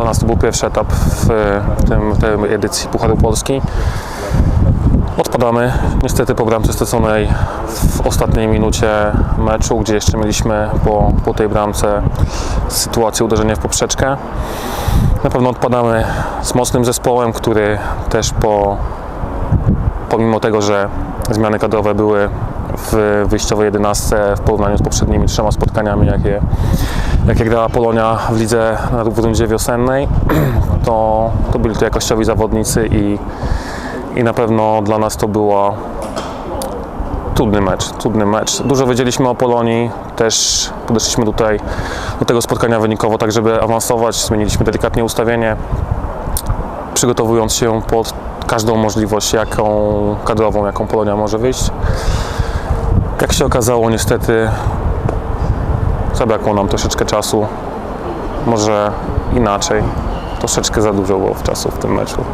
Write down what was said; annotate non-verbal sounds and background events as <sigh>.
Dla nas to był pierwszy etap w tym, tej edycji Pucharu Polski. Odpadamy niestety po bramce straconej w ostatniej minucie meczu, gdzie jeszcze mieliśmy po, po tej bramce sytuację uderzenia w poprzeczkę. Na pewno odpadamy z mocnym zespołem, który też po, pomimo tego, że zmiany kadrowe były w wyjściowej 11 w porównaniu z poprzednimi trzema spotkaniami, jakie, jakie grała Polonia w lidze w rundzie wiosennej, <clears throat> to, to byli to jakościowi zawodnicy i, i na pewno dla nas to była trudny mecz, trudny mecz. Dużo wiedzieliśmy o Polonii, też podeszliśmy tutaj do tego spotkania wynikowo tak, żeby awansować, zmieniliśmy delikatnie ustawienie, przygotowując się pod każdą możliwość, jaką kadrową, jaką Polonia może wyjść. Jak się okazało, niestety zabrakło nam troszeczkę czasu, może inaczej, troszeczkę za dużo było w czasu w tym meczu.